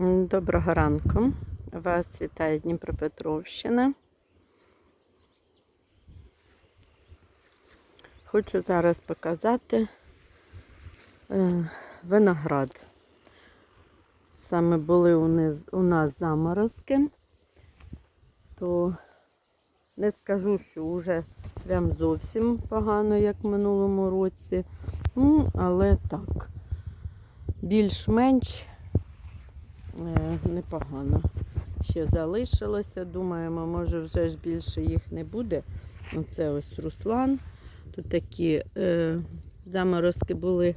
Доброго ранку. Вас вітає Дніпропетровщина. Хочу зараз показати е, виноград. Саме були у нас, заморозки, то не скажу, що вже прям зовсім погано, як в минулому році. Ну, але так, більш-менш непогано. Ще залишилося. Думаємо, може вже ж більше їх не буде. Оце ось Руслан. Тут такі е, заморозки були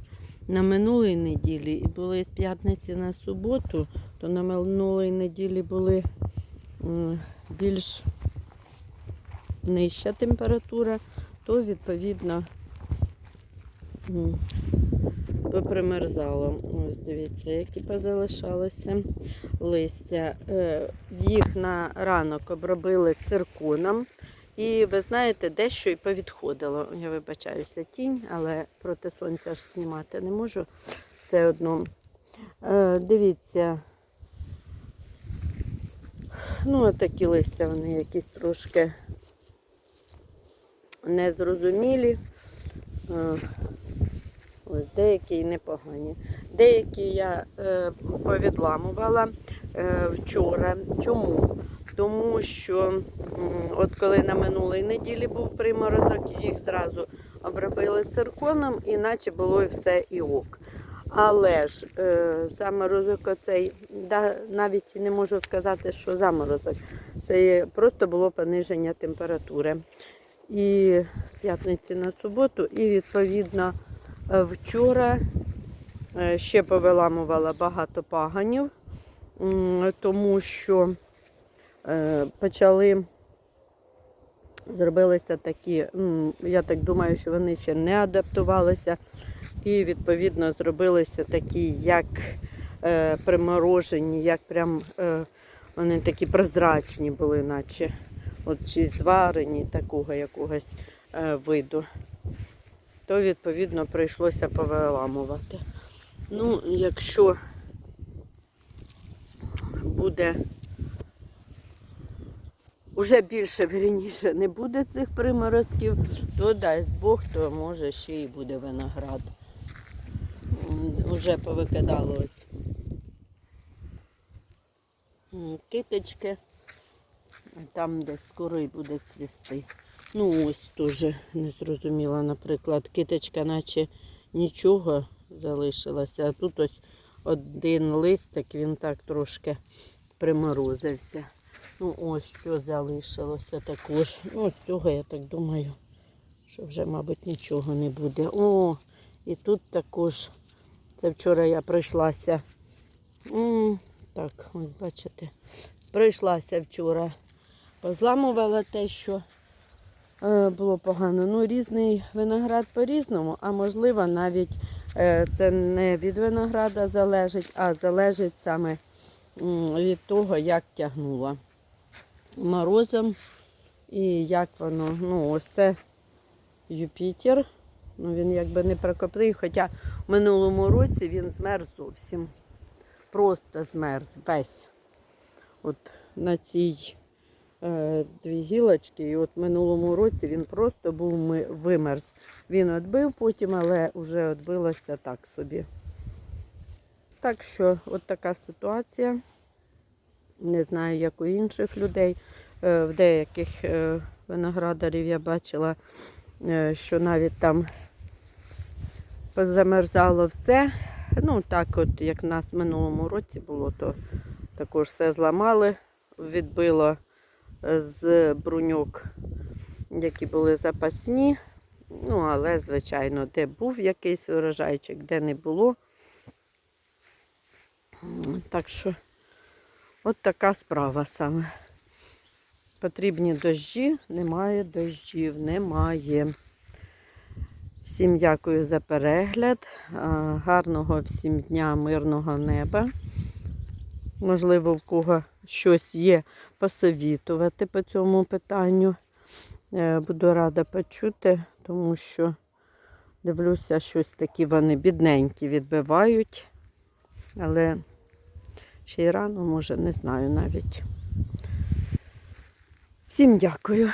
на минулій неділі і були з п'ятниці на суботу, то на минулій неділі були м, більш нижча температура, то відповідно попримерзало. Ось дивіться, які позалишалися листя. Е, Їх на ранок обробили цирконом. І ви знаєте, дещо і повідходило. Я вибачаюся тінь, але проти сонця ж знімати не можу все одно. Е, Дивіться. Ну, такі листя, вони якісь трошки незрозумілі. Е, Ось деякі непогані. Деякі я е, повідламувала е, вчора. Чому? Тому що от коли на минулій неділі був приморозок, їх зразу обробили цирконом, і наче було і все і ок. Але ж е, заморозок оцей, да, навіть не можу сказати, що заморозок. Це просто було пониження температури. І з п'ятниці на суботу, і відповідно. Е, Вчора е, ще повиламувала багато паганів, тому що е, почали зробилися такі, я так думаю, що вони ще не адаптувалися, і відповідно зробилися такі, як приморожені, як прям вони такі прозрачні були, наче. От чи зварені такого якогось виду то відповідно прийшлося повиламувати. Ну, якщо буде вже більше вірніше не буде цих приморозків, то дасть Бог, то може ще і буде виноград. Уже повикидало ось киточки, там десь скоро і буде цвісти. Ну, ось теж незрозуміло, наприклад, киточка, наче нічого залишилося, а тут ось один листик, він так трошки приморозився. Ну, ось що залишилося також. Ну, з цього, я так думаю, що вже, мабуть, нічого не буде. О, і тут також, це вчора я прийшлася. Так, ось бачите, прийшлася вчора, позламувала те, що було погано. Ну, різний виноград по-різному, а можливо навіть е, це не від винограда залежить, а залежить саме від того, як тягнуло морозом і як воно. Ну, ось це Юпітер. Ну, він якби не прокоплив, хоча в минулому році він змерз зовсім. Просто змерз весь. От на цій е, дві гілочки. І от минулому році він просто був вимерз. Він відбив потім, але вже відбилося так собі. Так що, от така ситуація. Не знаю, як у інших людей. Е, В деяких е, виноградарів я бачила, е, що навіть там позамерзало все. Ну, так, от як в нас в минулому році було, то також все зламали, відбило з бруньок, які були запасні. Ну, але, звичайно, де був якийсь урожайчик, де не було. Так що, от така справа саме. Потрібні дощі, немає дощів, немає. Всім дякую за перегляд. Гарного всім дня, мирного неба. Можливо, в кого щось є посовітувати по цьому питанню. Е, Буду рада почути, тому що дивлюся, щось такі вони бідненькі відбивають. Але ще й рано, може, не знаю навіть. Всім дякую.